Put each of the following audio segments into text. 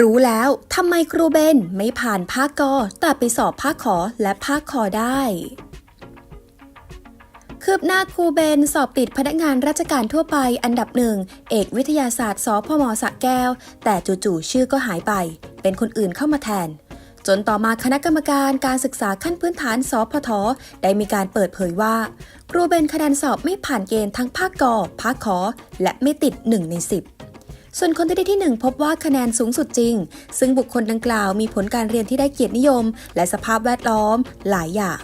รู้แล้วทำไมครูเบนไม่ผ่านภาคกอแต่ไปสอบภาคขอและภาคคอได้คืบหน้าครูเบนสอบติดพนักงานราชการทั่วไปอันดับหนึ่ง เอกวิทยาศาสตร์สพมสะแก้ว แต่จู่ๆชื่อก็หายไป เป็นคนอื่นเข้ามาแทน จนต่อมาคณะกรรมการการศึกษาขั้นพื้นฐานสพทได้มีการเปิดเผยว่า ครูเบนคะแนนสอบไม่ผ่านเกณฑ์ทั้งภาคกอภาคขอ และไม่ติด 1 ใน 10 ส่วนคนที่ได้ที่ 1 พบว่าคะแนนสูงสุดจริง ซึ่งบุคคลดังกล่าวมีผลการเรียนที่ได้เกียรตินิยม และสภาพแวดล้อมหลายอย่าง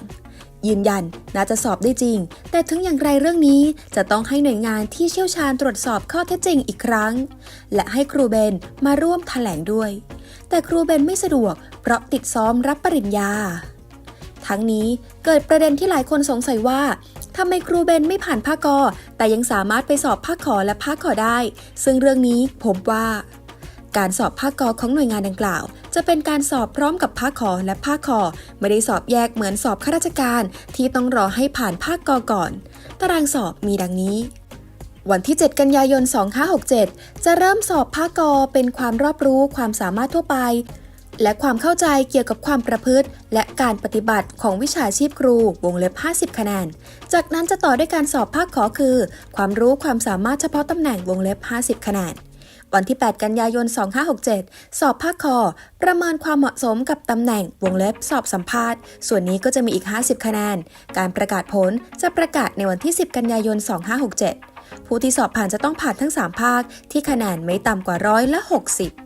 ยืนยันน่าจะสอบได้จริง แต่ถึงอย่างไรเรื่องนี้จะต้องให้หน่วยงานที่เชี่ยวชาญตรวจสอบข้อเท็จจริงอีกครั้ง และให้ครูเบนมาร่วมแถลงด้วย แต่ครูเบนไม่สะดวก เพราะติดซ้อมรับปริญญา ทั้งนี้เกิดประเด็นที่หลายคนสงสัยว่า ทำไมครูเบนไม่ผ่านภาคกอ แต่ยังสามารถไปสอบภาคขอและภาคขอได้ ซึ่งเรื่องนี้ผมว่า การสอบภาคกอของหน่วยงานดังกล่าว จะเป็นการสอบพร้อมกับภาคขอและภาคคอไม่ได้สอบแยกเหมือนสอบข้าราชการที่ต้องรอให้ผ่านภาคกอก่อน ตารางสอบมีดังนี้วันที่ 7 กันยายน 2567 จะเริ่มสอบภาคกอเป็นความรอบรู้ความสามารถทั่วไป และความเข้าใจเกี่ยวกับความประพฤติ และการปฏิบัติของวิชาชีพครูวงเล็บ 50 คะแนน จากนั้นจะต่อด้วยการสอบภาคขอคือ ความรู้ความสามารถเฉพาะตำแหน่งวงเล็บ 50 คะแนน วันที่ 8 กันยายน 2567 สอบภาคคอ ประเมินความเหมาะสมกับตำแหน่งวงเล็บสอบสัมภาษณ์ ส่วนนี้ก็จะมีอีก 50 คะแนน การประกาศผลจะประกาศในวันที่ 10 กันยายน 2567 ผู้ที่สอบผ่านจะต้องผ่านทั้ง 3 ภาคที่คะแนนไม่ต่ำกว่าร้อยละ 60